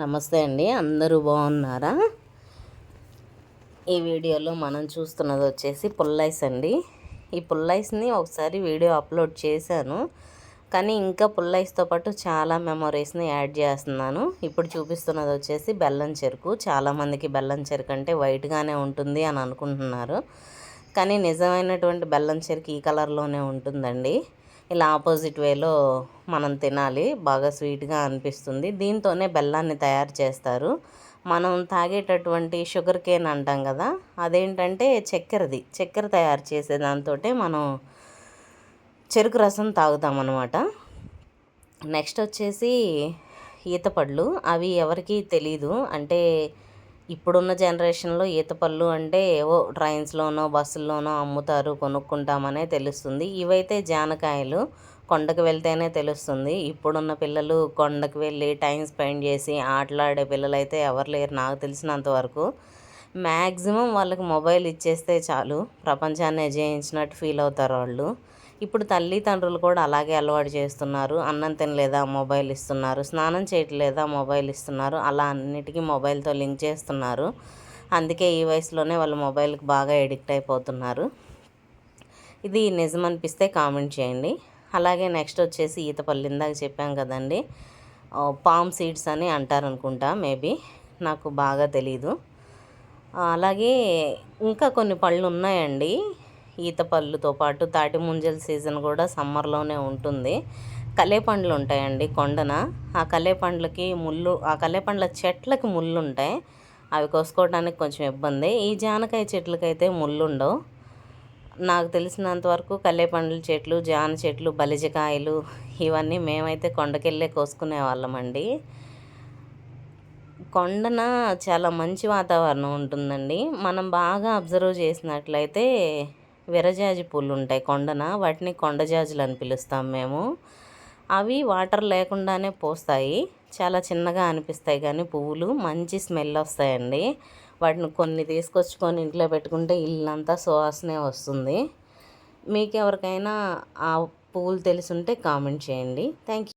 నమస్తే అండి అందరూ బాగున్నారా? ఈ వీడియోలో మనం చూస్తున్నది వచ్చేసి పుల్లైస్ అండి. ఈ పుల్లైస్ని ఒకసారి వీడియో అప్లోడ్ చేశాను కానీ ఇంకా పుల్లైస్తో పాటు చాలా మెమొరీస్ని యాడ్ చేస్తున్నాను. ఇప్పుడు చూపిస్తున్నది వచ్చేసి బెల్లం చెరుకు. చాలామందికి బెల్లం చెరుకు అంటే వైట్గానే ఉంటుంది అని అనుకుంటున్నారు కానీ నిజమైనటువంటి బెల్లం చెరుకు ఈ కలర్లోనే ఉంటుందండి. ఇలా ఆపోజిట్ వేలో మనం తినాలి బాగా స్వీట్గా అనిపిస్తుంది. దీంతోనే బెల్లాన్ని తయారు చేస్తారు. మనం తాగేటటువంటి షుగర్ కేన్ అంటాం కదా అదేంటంటే చక్కెరది. చక్కెర తయారు చేసే దాంతో మనం చెరుకు రసం తాగుతాం అన్నమాట. నెక్స్ట్ వచ్చేసి ఈతపళ్ళు. అవి ఎవరికీ తెలీదు. అంటే ఇప్పుడున్న జనరేషన్లో ఈత పళ్ళు అంటే ఏవో ట్రైన్స్లోనో బస్సుల్లోనో అమ్ముతారు కొనుక్కుంటామనే తెలుస్తుంది. ఇవైతే జానకాయలు కొండకు వెళ్తేనే తెలుస్తుంది. ఇప్పుడున్న పిల్లలు కొండకు వెళ్ళి టైం స్పెండ్ చేసి ఆటలాడే పిల్లలు అయితే ఎవరు లేరు నాకు తెలిసినంత వరకు. మ్యాక్సిమం వాళ్ళకి మొబైల్ ఇచ్చేస్తే చాలు. ప్రపంచాన్ని జయించినట్టు ఫీల్ అవుతారు వాళ్ళు. ఇప్పుడు తల్లిదండ్రులు కూడా అలాగే అలవాటు చేస్తున్నారు. అన్నం తినలేదా? మొబైల్ ఇస్తున్నారు. స్నానం చేయట్లేదా? మొబైల్ ఇస్తున్నారు. అలా అన్నిటికీ మొబైల్తో లింక్ చేస్తున్నారు. అందుకే ఈ వయసులోనే వాళ్ళు మొబైల్కి బాగా ఎడిక్ట్ అయిపోతున్నారు. ఇది నిజం అనిపిస్తే కామెంట్ చేయండి. అలాగే నెక్స్ట్ వచ్చేసి ఈతపల్లి ఇందాక చెప్పాం కదండి. పామ్ సీడ్స్ అని అంటారు అనుకుంటా మేబీ. నాకు బాగా తెలీదు. అలాగే ఇంకా కొన్ని పళ్ళు ఉన్నాయండి. ఈత పళ్ళుతో పాటు తాటి ముంజల సీజన్ కూడా సమ్మర్లోనే ఉంటుంది. కలేపండ్లు ఉంటాయండి కొండన. ఆ కలేపండ్లకి ముళ్ళు ఆ కలేపండ్ల చెట్లకి ముళ్ళు ఉంటాయి అవి కోసుకోవడానికి కొంచెం ఇబ్బంది. ఈ జానకాయ చెట్లకైతే ముళ్ళు ఉండవు నాకు తెలిసినంత వరకు కల్లేపండ్ల చెట్లు జాన చెట్లు బలిజకాయలు ఇవన్నీ మేమైతే కొండకెళ్ళే కోసుకునే వాళ్ళమండి కొండన చాలా మంచి వాతావరణం ఉంటుందండి. మనం బాగా అబ్జర్వ్ చేసినట్లయితే విరజాజి పూలు ఉంటాయి కొండన? వాటిని కొండజాజులు అని పిలుస్తాం మేము. అవి వాటర్ లేకుండానే పోస్తాయి. చాలా చిన్నగా అనిపిస్తాయి కానీ పువ్వులు మంచి స్మెల్ వస్తాయండి. వాటిని కొన్ని తీసుకొచ్చుకొని ఇంట్లో పెట్టుకుంటే ఇల్లంతా సువాసనే వస్తుంది. మీకు ఎవరికైనా ఆ పువ్వులు తెలుసుంటే కామెంట్ చేయండి. Thank you